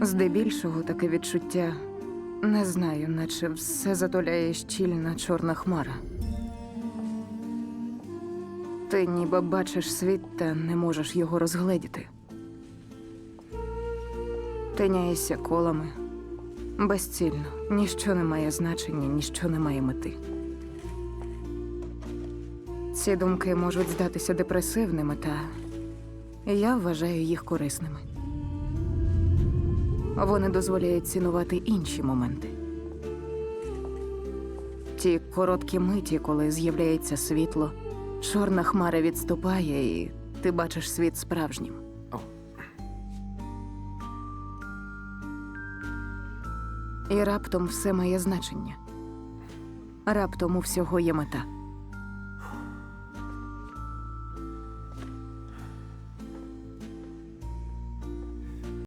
Здебільшого таке відчуття не знаю, наче все затуляє щільна чорна хмара. Ти ніби бачиш світ та не можеш його розгледіти. Тиняєшся колами безцільно, ніщо не має значення, ніщо не має мети. Ці думки можуть здатися депресивними, та я вважаю їх корисними. Вони дозволяють цінувати інші моменти. Ті короткі миті, коли з'являється світло, чорна хмара відступає, і ти бачиш світ справжнім. О. І раптом все має значення. Раптом у всього є мета.